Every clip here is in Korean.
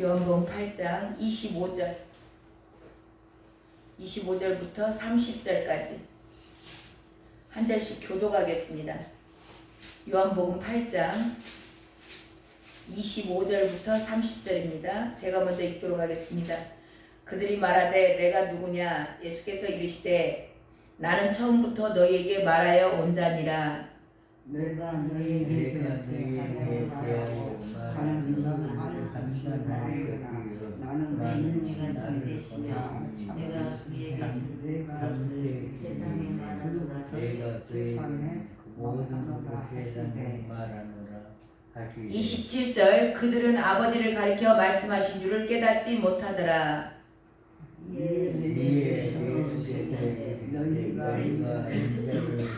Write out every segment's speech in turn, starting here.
요한복음 8장 25절 25절부터 30절까지 한 절씩 교독하겠습니다. 요한복음 8장 25절부터 30절입니다. 제가 먼저 읽도록 하겠습니다. 그들이 말하되 내가 누구냐 예수께서 이르시되 나는 처음부터 너희에게 말하여 온 자니라 내가 너희에게 말하고 가는 하는 같이 말하거나 나는 나는 너희는 나를 대신이야 보내신 내가 그에게 내가 세상에 말하노라 내가 세상에 모든 말하노라 그 세상에 하시되 말하노라 하시되 27절 그들은 아버지를 가리켜 말씀하신 줄을 깨닫지 못하더라 예 너희가 너희가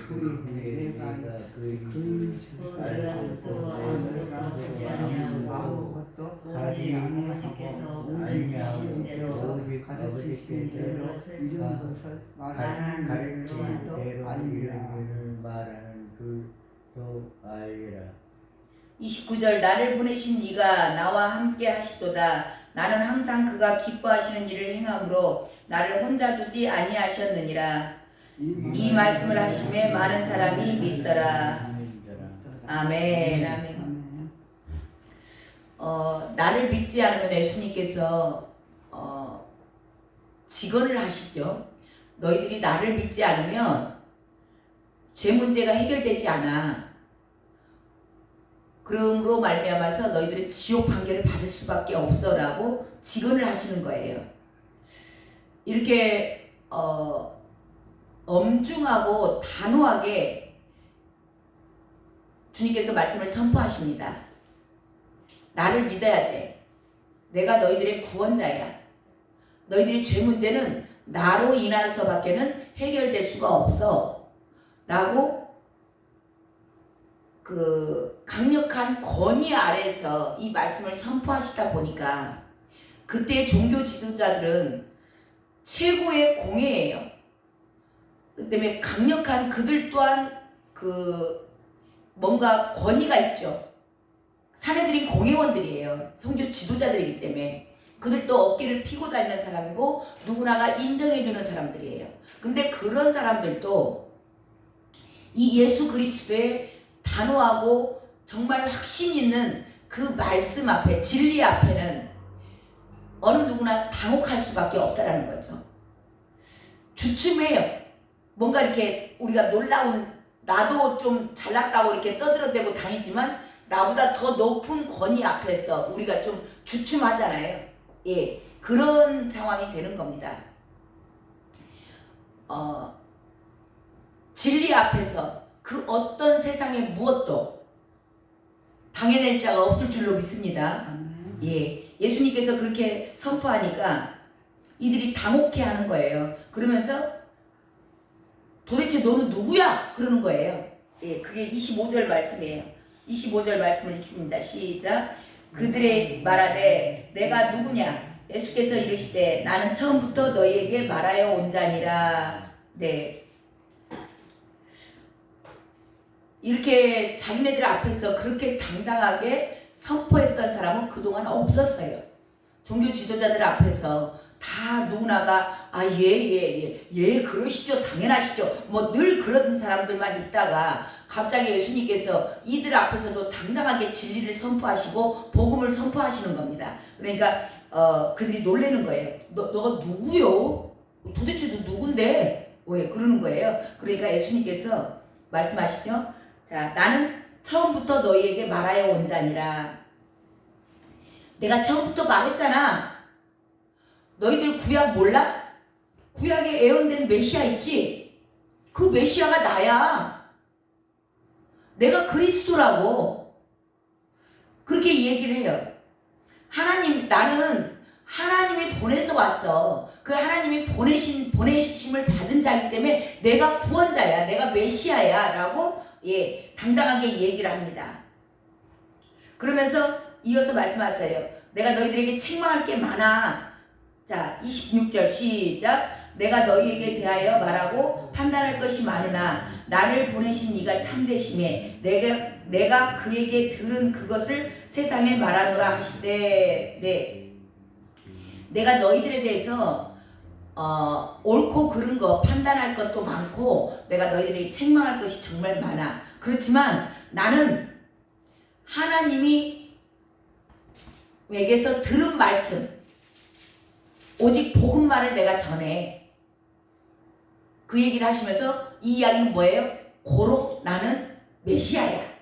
구이되 내가 그그 스스로 내가 아무것도 스스로 하지 아니하고 아무 것도 하지 아니하고 오직 아버지께서 가르치신 대로 이런 것을 말하는 대로 알리라 말하는 줄도 알리라. 29절 나를 보내신 이가 나와 함께 하시도다. 나는 항상 그가 기뻐하시는 일을 행함으로 나를 혼자 두지 아니하셨느니라. 이 말씀을 하심에 많은 사람이 믿더라. 아멘. 아멘 어, 나를 믿지 않으면 예수님께서 어, 직언을 하시죠. 너희들이 나를 믿지 않으면 죄 문제가 해결되지 않아. 그러므로 말미암아서 너희들은 지옥 판결을 받을 수밖에 없어라고 직언을 하시는 거예요. 이렇게 어, 엄중하고 단호하게 주님께서 말씀을 선포하십니다. 나를 믿어야 돼. 내가 너희들의 구원자야. 너희들의 죄 문제는 나로 인해서밖에는 해결될 수가 없어. 라고 그 강력한 권위 아래서 이 말씀을 선포하시다 보니까 그때 종교 지도자들은 최고의 공예예요. 그 때문에 강력한 그들 또한 그 뭔가 권위가 있죠. 사내들인 공회원들이에요. 성교 지도자들이기 때문에. 그들도 어깨를 피고 다니는 사람이고 누구나가 인정해주는 사람들이에요. 근데 그런 사람들도 이 예수 그리스도의 단호하고 정말 확신 있는 그 말씀 앞에 진리 앞에는 어느 누구나 당혹할 수밖에 없다라는 거죠. 주춤해요. 뭔가 이렇게 우리가 놀라운 나도 좀 잘났다고 이렇게 떠들어대고 다니지만 나보다 더 높은 권위 앞에서 우리가 좀 주춤하잖아요. 예, 그런 상황이 되는 겁니다. 어, 진리 앞에서 그 어떤 세상의 무엇도 당해낼 자가 없을 줄로 믿습니다. 예, 예수님께서 그렇게 선포하니까 이들이 당혹해 하는 거예요. 그러면서 도대체 너는 누구야? 그러는 거예요. 예, 그게 25절 말씀이에요. 25절 말씀을 읽습니다. 시작. 그들의 말하되 내가 누구냐? 예수께서 이르시되 나는 처음부터 너희에게 말하여 온 자니라. 네. 이렇게 자기네들 앞에서 그렇게 당당하게 선포했던 사람은 그동안 없었어요. 종교 지도자들 앞에서 다 누구나가 아 예 예 예예 그러시죠 당연하시죠 뭐 늘 그런 사람들만 있다가 갑자기 예수님께서 이들 앞에서도 당당하게 진리를 선포하시고 복음을 선포하시는 겁니다. 그러니까 어 그들이 놀래는 거예요. 너 너가 누구요? 도대체 너 누군데? 왜 그러는 거예요? 그러니까 예수님께서 말씀하시죠. 자 나는 처음부터 너희에게 말하여 온 자니라. 내가 처음부터 말했잖아. 너희들 구약 몰라? 구약에 예언된 메시아 있지? 그 메시아가 나야. 내가 그리스도라고. 그렇게 얘기를 해요. 하나님, 나는 하나님이 보내서 왔어. 그 하나님이 보내신, 보내심을 받은 자이기 때문에 내가 구원자야. 내가 메시아야. 라고, 예, 당당하게 얘기를 합니다. 그러면서 이어서 말씀하세요. 내가 너희들에게 책망할 게 많아. 자, 26절 시작. 내가 너희에게 대하여 말하고 판단할 것이 많으나 나를 보내신 이가 참되심에 내가 내가 그에게 들은 그것을 세상에 말하노라 하시되 네 내가 너희들에 대해서 어, 옳고 그른 거 판단할 것도 많고 내가 너희들에게 책망할 것이 정말 많아. 그렇지만 나는 하나님이 에게서 들은 말씀 오직 복음만을 내가 전해. 그 얘기를 하시면서 이 이야기는 뭐예요? 고로 나는 메시아야.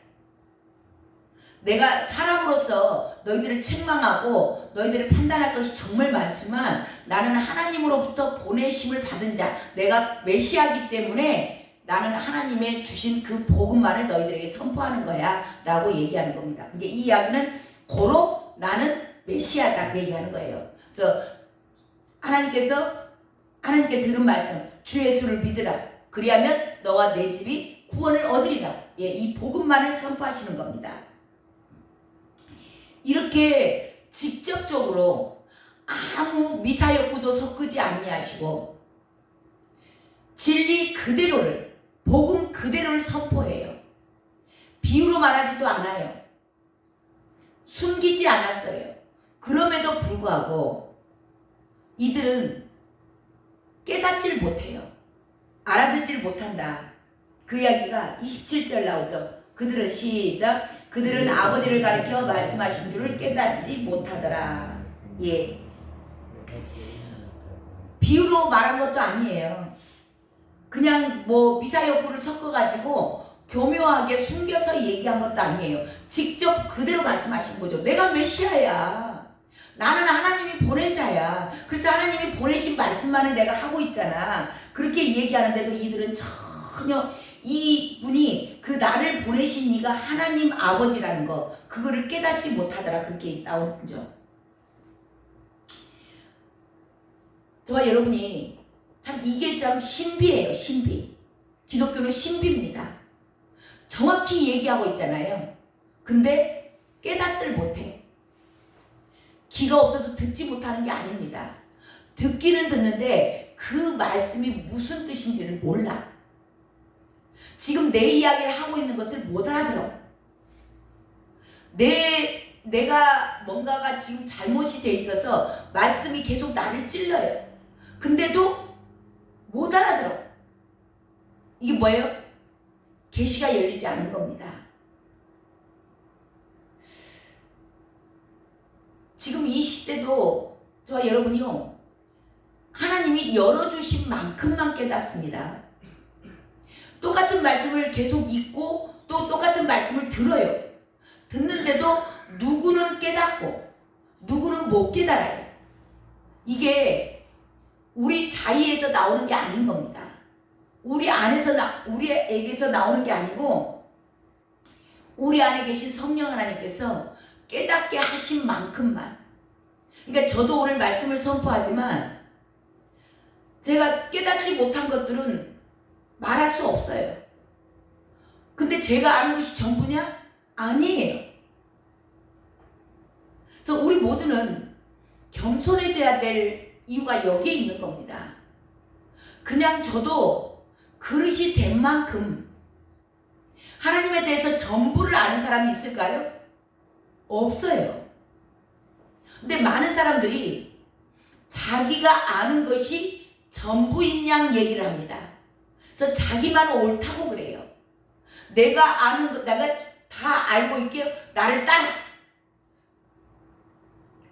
내가 사람으로서 너희들을 책망하고 너희들을 판단할 것이 정말 많지만 나는 하나님으로부터 보내심을 받은 자, 내가 메시아기 때문에 나는 하나님의 주신 그 복음만을 너희들에게 선포하는 거야 라고 얘기하는 겁니다. 근데 이 이야기는 고로 나는 메시아다 그 얘기하는 거예요. 그래서 하나님께서 하나님께 들은 말씀 주 예수를 믿으라 그리하면 너와 내 집이 구원을 얻으리라 예, 이 복음만을 선포하시는 겁니다. 이렇게 직접적으로 아무 미사역구도 섞지 아니하시고 진리 그대로를 복음 그대로를 선포해요. 비유로 말하지도 않아요. 숨기지 않았어요. 그럼에도 불구하고 이들은 깨닫질 못해요. 알아듣질 못한다. 그 이야기가 27절 나오죠. 그들은 시작. 그들은 아버지를 가리켜 말씀하신 줄을 깨닫지 못하더라. 예. 비유로 말한 것도 아니에요. 그냥 뭐 미사역구를 섞어가지고 교묘하게 숨겨서 얘기한 것도 아니에요. 직접 그대로 말씀하신 거죠. 내가 메시아야. 나는 하나님이 보낸 자야. 그래서 하나님이 보내신 말씀만을 내가 하고 있잖아. 그렇게 얘기하는데도 이들은 전혀 이 분이 그 나를 보내신 이가 하나님 아버지라는 거 그거를 깨닫지 못하더라 그렇게 나오죠. 저와 여러분이 참 이게 참 신비예요 신비. 기독교는 신비입니다. 정확히 얘기하고 있잖아요. 근데 깨닫들 못해. 귀가 없어서 듣지 못하는 게 아닙니다. 듣기는 듣는데 그 말씀이 무슨 뜻인지를 몰라. 지금 내 이야기를 하고 있는 것을 못 알아들어. 내, 내가 뭔가가 지금 잘못이 돼 있어서 말씀이 계속 나를 찔러요. 근데도 못 알아들어. 이게 뭐예요? 계시가 열리지 않은 겁니다. 지금 이 시대도 저와 여러분이요. 하나님이 열어주신 만큼만 깨닫습니다. 똑같은 말씀을 계속 읽고 또 똑같은 말씀을 들어요. 듣는데도 누구는 깨닫고 누구는 못 깨달아요. 이게 우리 자의에서 나오는 게 아닌 겁니다. 우리 안에서 나 우리에게서 나오는 게 아니고 우리 안에 계신 성령 하나님께서 깨닫게 하신 만큼만. 그러니까 저도 오늘 말씀을 선포하지만 제가 깨닫지 못한 것들은 말할 수 없어요. 근데 제가 아는 것이 전부냐? 아니에요. 그래서 우리 모두는 겸손해져야 될 이유가 여기에 있는 겁니다. 그냥 저도 그릇이 된 만큼 하나님에 대해서 전부를 아는 사람이 있을까요? 없어요. 근데 많은 사람들이 자기가 아는 것이 전부인 양 얘기를 합니다. 그래서 자기만 옳다고 그래요. 내가 아는 거, 내가 다 알고 있게요. 나를 따라.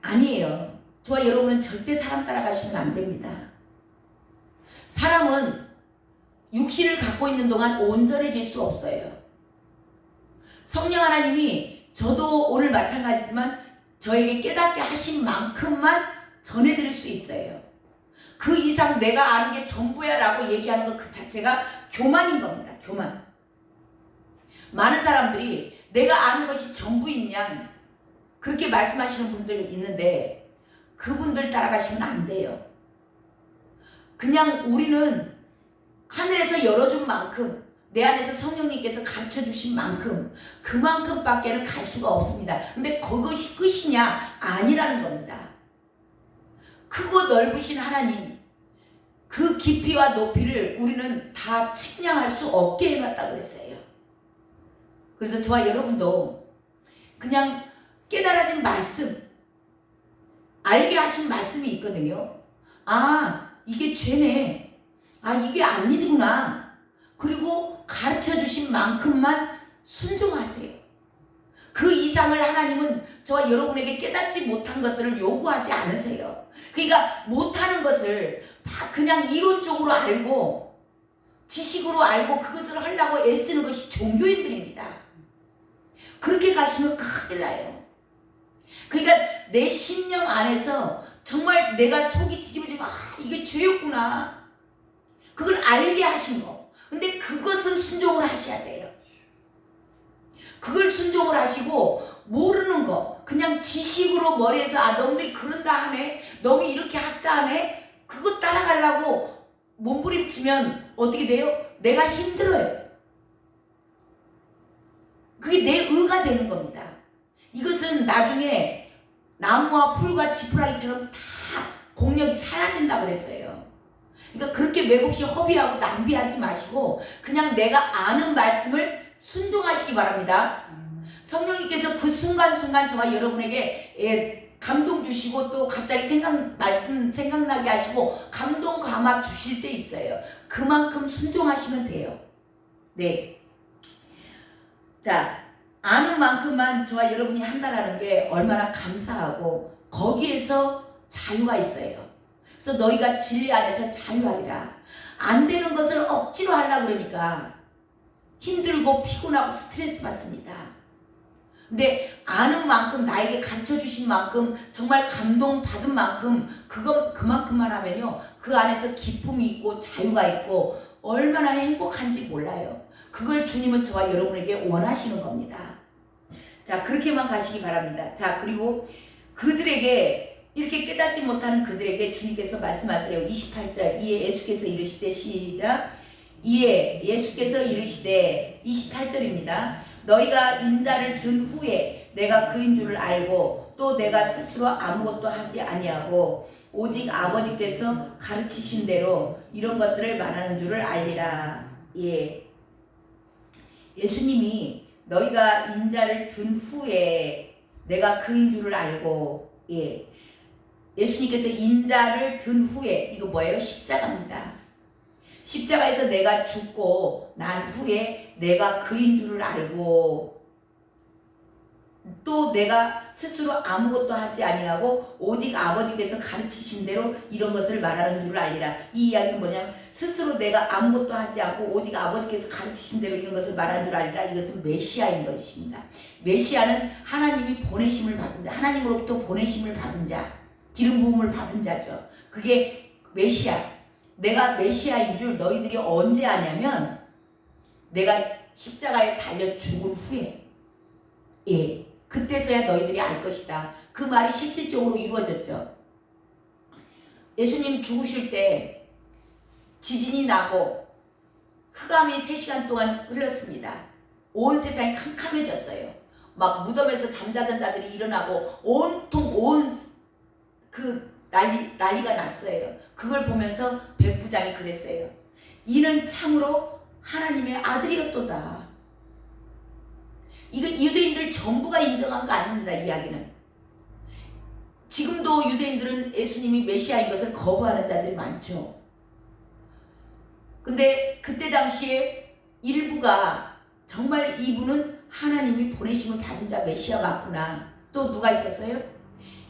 아니에요. 저와 여러분은 절대 사람 따라가시면 안 됩니다. 사람은 육신을 갖고 있는 동안 온전해질 수 없어요. 성령 하나님이 저도 오늘 마찬가지지만 저에게 깨닫게 하신 만큼만 전해드릴 수 있어요. 그 이상 내가 아는 게 전부야 라고 얘기하는 것 그 자체가 교만인 겁니다. 교만. 많은 사람들이 내가 아는 것이 전부인 양 그렇게 말씀하시는 분들 있는데 그분들 따라가시면 안 돼요. 그냥 우리는 하늘에서 열어준 만큼 내 안에서 성령님께서 가르쳐 주신 만큼 그만큼밖에는 갈 수가 없습니다. 근데 그것이 끝이냐? 아니라는 겁니다. 크고 넓으신 하나님 그 깊이와 높이를 우리는 다 측량할 수 없게 해놨다고 했어요. 그래서 저와 여러분도 그냥 깨달아진 말씀 알게 하신 말씀이 있거든요. 아, 이게 죄네. 아, 이게 아니구나. 그리고 가르쳐 주신 만큼만 순종하세요. 그 이상을 하나님은 저와 여러분에게 깨닫지 못한 것들을 요구하지 않으세요. 그러니까 못하는 것을 다 그냥 이론적으로 알고 지식으로 알고 그것을 하려고 애쓰는 것이 종교인들입니다. 그렇게 가시면 큰일 나요. 그러니까 내 심령 안에서 정말 내가 속이 뒤집어지면 아 이게 죄였구나. 그걸 알게 하신 거. 근데 그것은 순종을 하셔야 돼요. 그걸 순종을 하시고 모르는 거 그냥 지식으로 머리에서 아 너희들이 그런다 하네 너무 이렇게 학다 하네 그거 따라가려고 몸부림치면 어떻게 돼요? 내가 힘들어요. 그게 내 의가 되는 겁니다. 이것은 나중에 나무와 풀과 지푸라기처럼 다 공력이 사라진다 그랬어요. 그러니까 그렇게 맥없이 허비하고 낭비하지 마시고 그냥 내가 아는 말씀을 순종하시기 바랍니다. 성령님께서 그 순간순간 저와 여러분에게 예, 감동 주시고 또 갑자기 생각 말씀 생각나게 하시고 감동 감화 주실 때 있어요. 그만큼 순종하시면 돼요. 네. 자, 아는 만큼만 저와 여러분이 한다라는 게 얼마나 감사하고 거기에서 자유가 있어요. 그래서 너희가 진리 안에서 자유하리라. 안 되는 것을 억지로 하려 그러니까 힘들고 피곤하고 스트레스 받습니다. 근데 아는 만큼 나에게 가르쳐 주신 만큼 정말 감동 받은 만큼 그거 그만큼만 하면요 그 안에서 기쁨이 있고 자유가 있고 얼마나 행복한지 몰라요. 그걸 주님은 저와 여러분에게 원하시는 겁니다. 자 그렇게만 가시기 바랍니다. 자 그리고 그들에게 이렇게 깨닫지 못하는 그들에게 주님께서 말씀하세요. 28절 이에 예수께서 이르시되 시작 이에 예수께서 이르시되 28절입니다. 너희가 인자를 든 후에 내가 그인 줄을 알고 또 내가 스스로 아무것도 하지 아니하고 오직 아버지께서 가르치신 대로 이런 것들을 말하는 줄을 알리라. 예. 예수님이 너희가 인자를 든 후에 내가 그인 줄을 알고 예. 예수님께서 인자를 든 후에 이거 뭐예요? 십자가입니다. 십자가에서 내가 죽고 난 후에 내가 그인 줄을 알고 또 내가 스스로 아무것도 하지 아니하고 오직 아버지께서 가르치신 대로 이런 것을 말하는 줄을 알리라. 이 이야기는 뭐냐면 스스로 내가 아무것도 하지 않고 오직 아버지께서 가르치신 대로 이런 것을 말하는 줄 알리라. 이것은 메시아인 것입니다. 메시아는 하나님이 보내심을 받은 자, 하나님으로부터 보내심을 받은 자, 기름 부음을 받은 자죠. 그게 메시아. 내가 메시아인 줄 너희들이 언제 아냐면 내가 십자가에 달려 죽은 후에 예 그때서야 너희들이 알 것이다. 그 말이 실질적으로 이루어졌죠. 예수님 죽으실 때 지진이 나고 흑암이 3시간 동안 흘렀습니다. 온 세상이 캄캄해졌어요. 막 무덤에서 잠자던 자들이 일어나고 온통 온 그 난리 난리가 났어요. 그걸 보면서 백부장이 그랬어요. 이는 참으로 하나님의 아들이었도다. 이건 유대인들 전부가 인정한 거 아닙니다. 이야기는. 지금도 유대인들은 예수님이 메시아인 것을 거부하는 자들이 많죠. 근데 그때 당시에 일부가 정말 이분은 하나님이 보내심을 받은 자 메시아 맞구나. 또 누가 있었어요?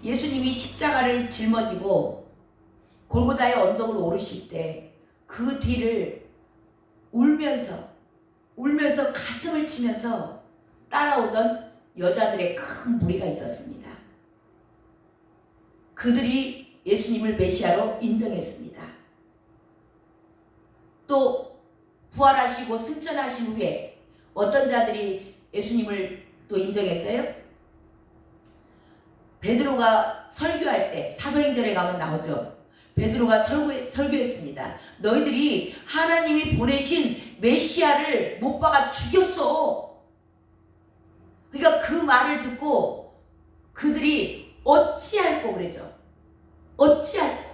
예수님이 십자가를 짊어지고 골고다의 언덕을 오르실 때 그 뒤를 울면서 울면서 가슴을 치면서 따라오던 여자들의 큰 무리가 있었습니다. 그들이 예수님을 메시아로 인정했습니다. 또 부활하시고 승천하신 후에 어떤 자들이 예수님을 또 인정했어요? 베드로가 설교할 때 사도행전에 가면 나오죠. 베드로가 설교, 설교했습니다. 너희들이 하나님이 보내신 메시아를 못 박아 죽였어. 그러니까 그 말을 듣고 그들이 어찌할꼬 그러죠. 어찌할꼬.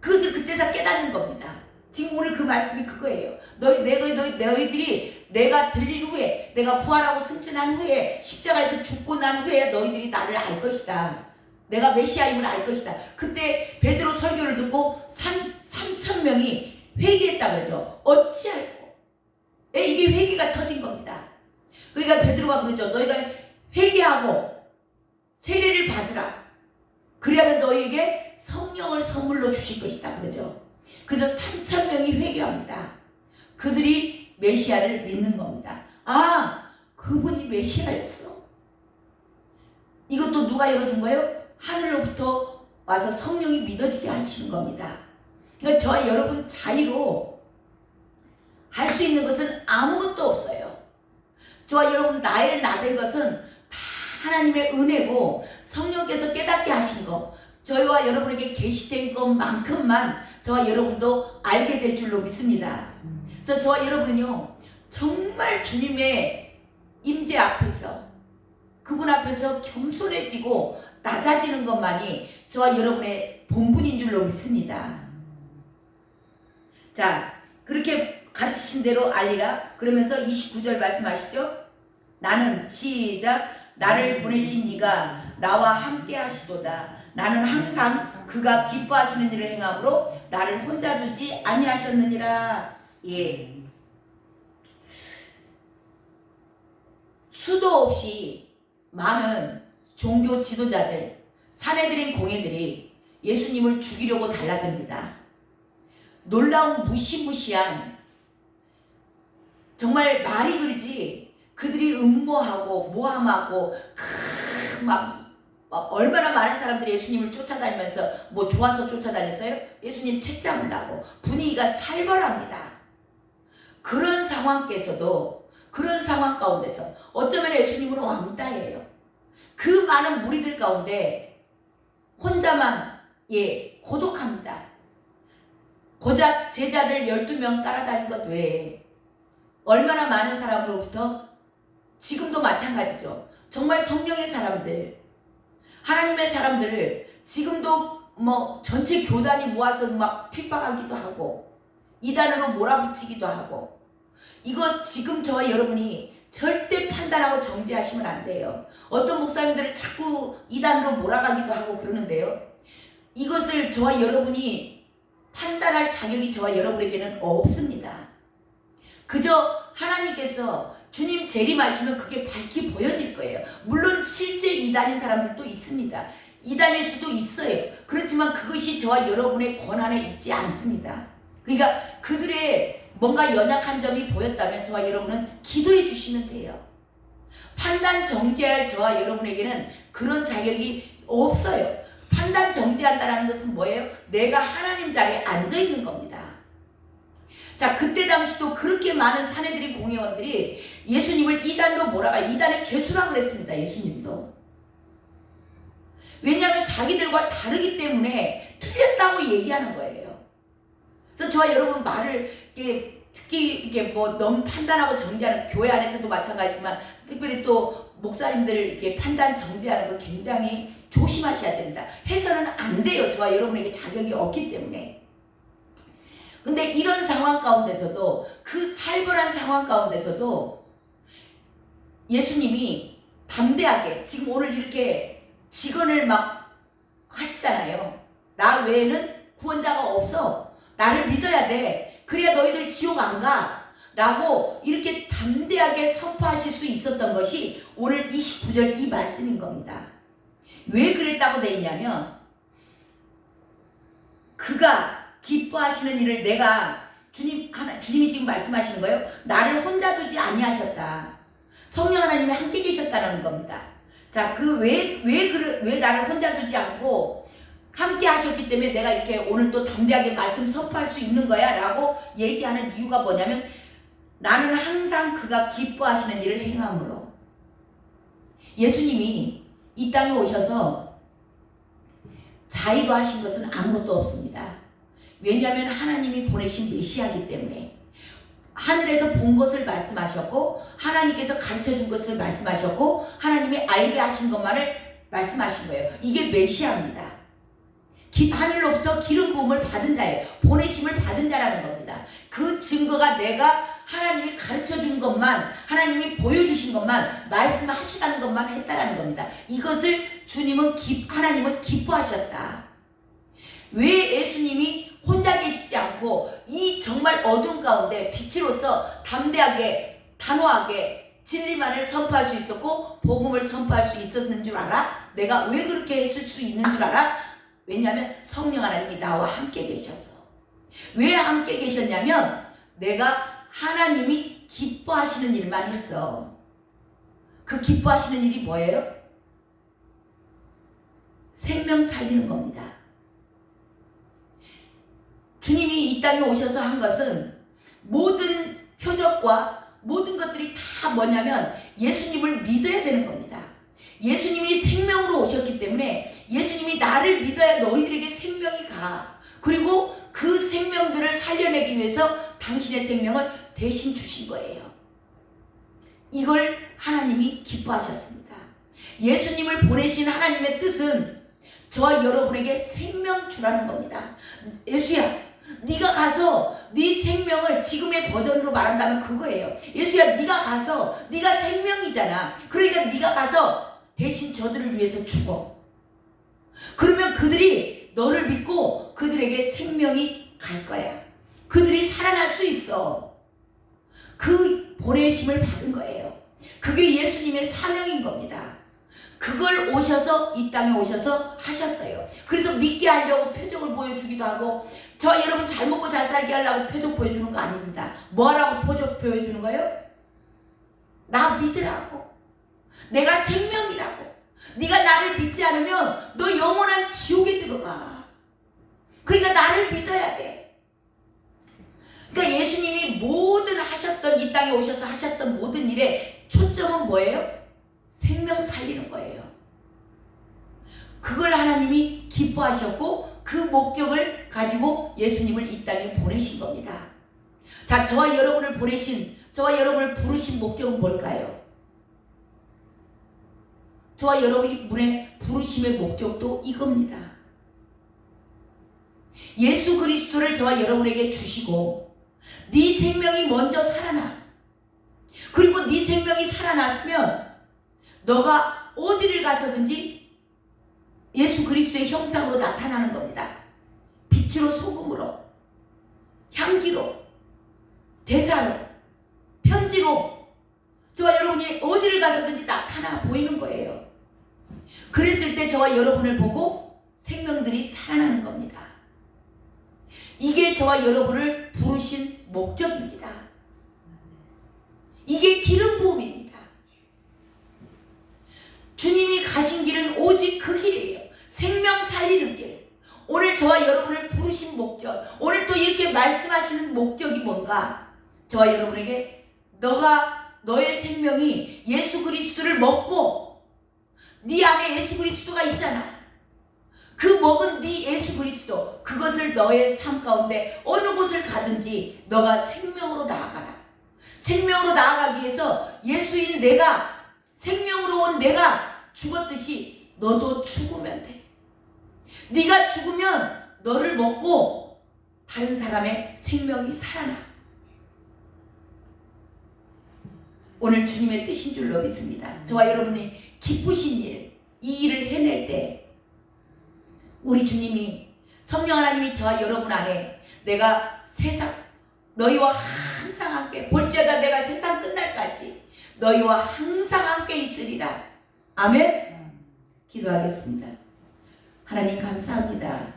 그것을 그때서 깨닫는 겁니다. 지금 오늘 그 말씀이 그거예요. 너희, 내가, 너희, 너희들이 내가 들린 후에, 내가 부활하고 승천한 후에, 십자가에서 죽고 난 후에 너희들이 나를 알 것이다. 내가 메시아임을 알 것이다. 그때 베드로 설교를 듣고 산 3천 명이 회개했다 그러죠. 어찌할꼬? 예, 이게 회개가 터진 겁니다. 그러니까 베드로가 그러죠. 너희가 회개하고 세례를 받으라. 그리하면 너희에게 성령을 선물로 주실 것이다. 그러죠. 그래서 3천 명이 회개합니다. 그들이 메시아를 믿는 겁니다. 아, 그분이 메시아였어. 이것도 누가 열어준 거예요? 하늘로부터 와서 성령이 믿어지게 하시는 겁니다. 그러니까 저와 여러분 자유로 할 수 있는 것은 아무것도 없어요. 저와 여러분 나의 나된 것은 다 하나님의 은혜고 성령께서 깨닫게 하신 거 저희와 여러분에게 계시된 것만큼만 저와 여러분도 알게 될 줄로 믿습니다. 그래서 저와 여러분은요 정말 주님의 임재 앞에서 그분 앞에서 겸손해지고 낮아지는 것만이 저와 여러분의 본분인 줄로 믿습니다. 자, 그렇게 가르치신 대로 알리라. 그러면서 29절 말씀하시죠. 나는 시작 나를 보내신 이가 나와 함께 하시도다. 나는 항상 그가 기뻐하시는 일을 행함으로 나를 혼자 두지 아니하셨느니라. 예. 수도 없이 많은 종교 지도자들, 사내들인 공예들이 예수님을 죽이려고 달라듭니다. 놀라운 무시무시한 정말 말이 그르지 그들이 음모하고 모함하고 크, 막, 막 얼마나 많은 사람들이 예수님을 쫓아다니면서 뭐 좋아서 쫓아다녔어요? 예수님 책 잡으려고 분위기가 살벌합니다. 그런 상황께서도 그런 상황 가운데서 어쩌면 예수님은 왕따예요. 그 많은 무리들 가운데 혼자만 예 고독합니다. 고작 제자들 12명 따라다닌 것 외에 얼마나 많은 사람으로부터 지금도 마찬가지죠. 정말 성령의 사람들, 하나님의 사람들을 지금도 뭐 전체 교단이 모아서 막 핍박하기도 하고 이단으로 몰아붙이기도 하고 이거 지금 저와 여러분이 절대 판단하고 정지하시면 안 돼요. 어떤 목사님들을 자꾸 이단으로 몰아가기도 하고 그러는데요. 이것을 저와 여러분이 판단할 자격이 저와 여러분에게는 없습니다. 그저 하나님께서 주님 재림하시면 그게 밝히 보여질 거예요. 물론 실제 이단인 사람들도 있습니다. 이단일 수도 있어요. 그렇지만 그것이 저와 여러분의 권한에 있지 않습니다. 그러니까 그들의 뭔가 연약한 점이 보였다면 저와 여러분은 기도해 주시면 돼요. 판단 정지할 저와 여러분에게는 그런 자격이 없어요. 판단 정지한다는 것은 뭐예요? 내가 하나님 자리에 앉아 있는 겁니다. 자, 그때 당시도 그렇게 많은 사내들이 공회원들이 예수님을 이단로 몰아가 이단의 개수라 그랬습니다. 예수님도. 왜냐하면 자기들과 다르기 때문에 틀렸다고 얘기하는 거예요. 그래서 저와 여러분 말을 이렇게 특히 이렇게 뭐 너무 판단하고 정지하는 교회 안에서도 마찬가지지만 특별히 또 목사님들 이렇게 판단 정지하는 거 굉장히 조심하셔야 됩니다. 해서는 안 돼요. 저와 여러분에게 자격이 없기 때문에. 근데 이런 상황 가운데서도 그 살벌한 상황 가운데서도 예수님이 담대하게 지금 오늘 이렇게 직언을 막 하시잖아요. 나 외에는 구원자가 없어. 나를 믿어야 돼. 그래야 너희들 지옥 안 가. 라고 이렇게 담대하게 선포하실 수 있었던 것이 오늘 29절 이 말씀인 겁니다. 왜 그랬다고 돼 있냐면 그가 기뻐하시는 일을 내가 주님 하나 주님이 지금 말씀하시는 거예요. 나를 혼자 두지 아니하셨다. 성령 하나님이 함께 계셨다는 겁니다. 자, 그 왜 왜 그 왜 나를 혼자 두지 않고 함께 하셨기 때문에 내가 이렇게 오늘 또 담대하게 말씀 선포할 수 있는 거야 라고 얘기하는 이유가 뭐냐면 나는 항상 그가 기뻐하시는 일을 행함으로 예수님이 이 땅에 오셔서 자의로 하신 것은 아무것도 없습니다. 왜냐하면 하나님이 보내신 메시아이기 때문에 하늘에서 본 것을 말씀하셨고 하나님께서 가르쳐 준 것을 말씀하셨고 하나님이 알게 하신 것만을 말씀하신 거예요. 이게 메시아입니다. 기, 하늘로부터 기름 부음을 받은 자예요. 보내심을 받은 자라는 겁니다. 그 증거가 내가 하나님이 가르쳐 준 것만 하나님이 보여주신 것만 말씀하시라는 것만 했다라는 겁니다. 이것을 주님은 기, 하나님은 기뻐하셨다. 왜 예수님이 혼자 계시지 않고 이 정말 어두운 가운데 빛으로서 담대하게 단호하게 진리만을 선포할 수 있었고 복음을 선포할 수 있었는 줄 알아? 내가 왜 그렇게 했을 수 있는 줄 알아? 왜냐하면 성령 하나님이 나와 함께 계셨어. 왜 함께 계셨냐면 내가 하나님이 기뻐하시는 일만 했어. 그 기뻐하시는 일이 뭐예요? 생명 살리는 겁니다. 주님이 이 땅에 오셔서 한 것은 모든 표적과 모든 것들이 다 뭐냐면 예수님을 믿어야 되는 겁니다. 예수님이 생명으로 오셨기 때문에 예수님이 나를 믿어야 너희들에게 생명이 가. 그리고 그 생명들을 살려내기 위해서 당신의 생명을 대신 주신 거예요. 이걸 하나님이 기뻐하셨습니다. 예수님을 보내신 하나님의 뜻은 저와 여러분에게 생명 주라는 겁니다. 예수야, 네가 가서 네 생명을 지금의 버전으로 말한다면 그거예요. 예수야, 네가 가서 네가 생명이잖아. 그러니까 네가 가서 대신 저들을 위해서 죽어. 그러면 그들이 너를 믿고 그들에게 생명이 갈 거야. 그들이 살아날 수 있어. 그 보내심을 받은 거예요. 그게 예수님의 사명인 겁니다. 그걸 오셔서 이 땅에 오셔서 하셨어요. 그래서 믿게 하려고 표적을 보여주기도 하고 저 여러분 잘 먹고 잘 살게 하려고 표적 보여주는 거 아닙니다. 뭐 하라고 표적 보여주는 거예요? 나 믿으라고. 내가 생명이라고. 네가 나를 믿지 않으면 너 영원한 지옥에 들어가. 그러니까 나를 믿어야 돼. 그러니까 예수님이 모든 하셨던 이 땅에 오셔서 하셨던 모든 일에 초점은 뭐예요? 생명 살리는 거예요. 그걸 하나님이 기뻐하셨고 그 목적을 가지고 예수님을 이 땅에 보내신 겁니다. 자, 저와 여러분을 보내신 저와 여러분을 부르신 목적은 뭘까요? 저와 여러분의 부르심의 목적도 이겁니다. 예수 그리스도를 저와 여러분에게 주시고 네 생명이 먼저 살아나. 그리고 네 생명이 살아났으면 너가 어디를 가서든지 예수 그리스도의 형상으로 나타나는 겁니다. 빛으로 소금으로 향기로 대사로 편지로 저와 여러분이 어디를 가서든지 나타나 보이는 거예요. 그랬을 때 저와 여러분을 보고 생명들이 살아나는 겁니다. 이게 저와 여러분을 부르신 목적입니다. 이게 기름 부음입니다. 주님이 가신 길은 오직 그 길이에요. 생명 살리는 길. 오늘 저와 여러분을 부르신 목적, 오늘 또 이렇게 말씀하시는 목적이 뭔가? 저와 여러분에게 너가 너의 생명이 예수 그리스도를 먹고 네 안에 예수 그리스도가 있잖아. 그 먹은 네 예수 그리스도 그것을 너의 삶 가운데 어느 곳을 가든지 너가 생명으로 나아가라. 생명으로 나아가기 위해서 예수인 내가 생명으로 온 내가 죽었듯이 너도 죽으면 돼. 네가 죽으면 너를 먹고 다른 사람의 생명이 살아나. 오늘 주님의 뜻인 줄로 믿습니다. 저와 여러분이 기쁘신 일, 이 일을 해낼 때 우리 주님이 성령 하나님이 저와 여러분 안에 내가 세상 너희와 항상 함께 볼지어다 내가 세상 끝날까지 너희와 항상 함께 있으리라. 아멘. 기도하겠습니다. 하나님 감사합니다.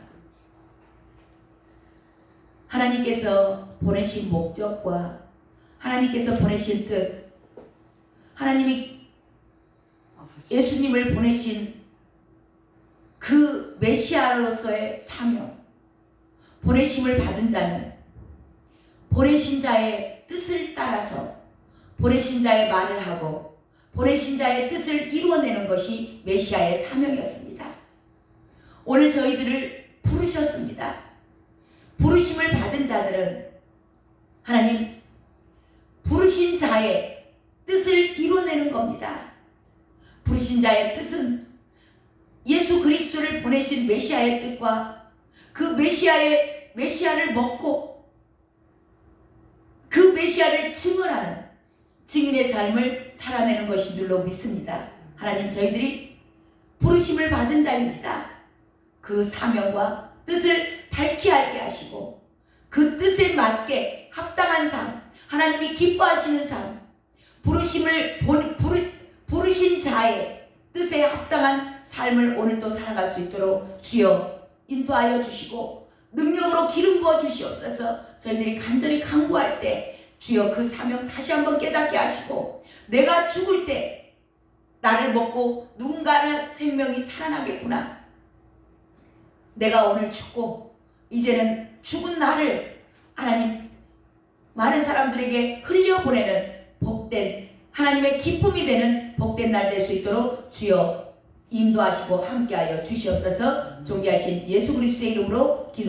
하나님께서 보내신 목적과 하나님께서 보내신 뜻, 하나님이 예수님을 보내신 그 메시아로서의 사명, 보내심을 받은 자는 보내신 자의 뜻을 따라서 보내신 자의 말을 하고 보내신 자의 뜻을 이루어내는 것이 메시아의 사명이었습니다. 오늘 저희들을 부르셨습니다. 부르심을 받은 자들은 하나님 부르신 자의 뜻을 이루어내는 겁니다. 부르신 자의 뜻은 예수 그리스도를 보내신 메시아의 뜻과 그 메시아의 메시아를 먹고 그 메시아를 증언하는 증인의 삶을 살아내는 것인 줄로 믿습니다. 하나님 저희들이 부르심을 받은 자입니다. 그 사명과 뜻을 밝히 알게 하시고 그 뜻에 맞게 합당한 삶, 하나님이 기뻐하시는 삶, 부르심을 본, 부르, 부르신 자의 뜻에 합당한 삶을 오늘도 살아갈 수 있도록 주여 인도하여 주시고 능력으로 기름 부어 주시옵소서. 저희들이 간절히 간구할 때 주여 그 사명 다시 한번 깨닫게 하시고 내가 죽을 때 나를 먹고 누군가의 생명이 살아나겠구나. 내가 오늘 죽고 이제는 죽은 나를 하나님 많은 사람들에게 흘려보내는 복된 하나님의 기쁨이 되는 복된 날 될 수 있도록 주여 인도하시고 함께하여 주시옵소서. 존귀하신 예수 그리스도의 이름으로 기도